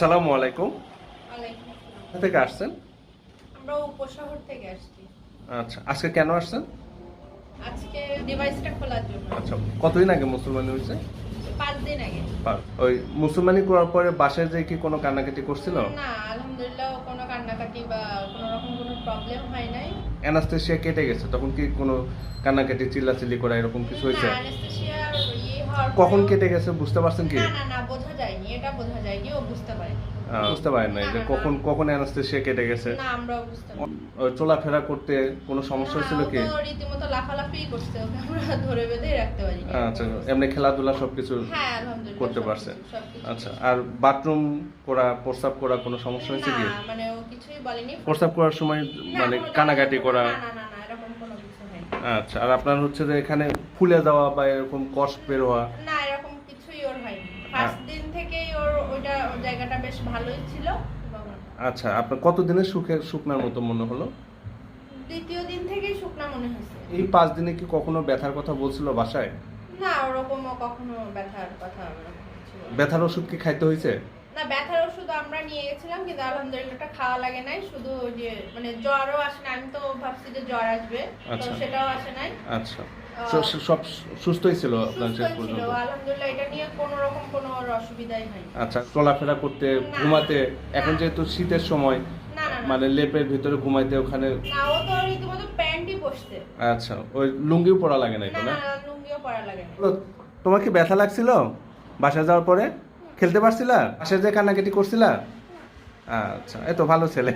আসসালামু আলাইকুম। কোথা থেকে আসছেন? আমরা উপশহর থেকে আসছি। আচ্ছা আজকে কেন আসছেন? আজকে ডিভাইসটা খোলার জন্য। আচ্ছা কতদিন আগে মুসলমানি হয়েছে? পাঁচ দিন আগে। ওই মুসলমানি করার পরে বাসায় যে কি কোনো কান্নাকাটি করছিল? না আলহামদুলিল্লাহ কোনো কান্নাকাটি বা কোনো রকম কোনো প্রবলেম হয় নাই। অ্যানাস্থেসিয়া কেটে গেছে তখন কি কোনো কান্নাকাটি চিল্লাচিল্লি করা এরকম কিছু হয়েছে? ইয়ে কখন কেটে গেছে বুঝতে পারছেন কি? না না না বোঝা যায়নি এটা বোঝা যায়নি ও বুঝতে পারেনি বুঝতে পারেন না, যে না। কখন কখন অ্যানাস্থেসিয়া কেটে গেছে? না আমরাও বুঝতে পারি। চলাফেরা করতে কোনো সমস্যা হয়েছিল কি? রীতিমতো লাফালাফি করছে ওকে আমরা ধরে বেঁধে রাখতে পারি আচ্ছা এমনি খেলাধুলা সবকিছু হ্যাঁ আলহামদুলিল্লাহ করতে পারছে। আচ্ছা আর বাথরুম করা প্রস্রাব করা কোনো সমস্যা হয়েছে কি? মানে ও কিছুই বলেনি। প্রস্রাব করার সময় মানে কোনো কানাকাটি করা না না না না এরকম কোনো কিছু হয়নি। আচ্ছা আর আপনার হচ্ছে যে এখানে ফুলে যাওয়া বা এরকম কষ বের হওয়া না এরকম কিছুই ওর হয়নি ফার্স্ট দিন থেকেই ওর ওইটা ওর জায়গাটা বেশ ভালোই ছিল। আচ্ছা আপনার কতদিনের সুখে শুকনার মতো মনে হলো? দ্বিতীয় দিন থেকেই শুকনা মনে হয়েছে। এই পাঁচ দিনে কি কখনো ব্যথার কথা বলছিল বাসায়? না ওরকমও কখনো ব্যথার কথা ওরকম। ব্যথার ওষুধ কি খাইতে হয়েছে? না ব্যথার ওষুধ আমরা নিয়ে গেছিলাম কিন্তু আলহামদুলিল্লাহ খাওয়া লাগে নাই। শুধু যে মানে জ্বরও আসে না আমি তো ভাবছি যে জ্বর আসবে তো আচ্ছা। সেটাও আসে নাই। আচ্ছা। সব সুস্থই ছিল আপনার শেষ পর্যন্ত? আলহামদুলিল্লাহ এটা নিয়ে কোনো রকম কোনো অসুবিধাই হয়নি। আচ্ছা চলাফেরা করতে ঘুমাতে এখন যেহেতু শীতের সময় মানে লেপের ভিতরে ঘুমাইতে ওখানে না ও তো রীতিমতো প্যান্টই পরছে। আচ্ছা ওই লুঙ্গিও পরা লাগে না না? লুঙ্গিও পরা লাগে না তোমার কি ব্যথা লাগছিল? বাসায় যাওয়ার পরে? খেলতে পারছিলা? বাসায় যে কান্নাকাটি করছিলা? আচ্ছা এ তো ভালো ছেলে।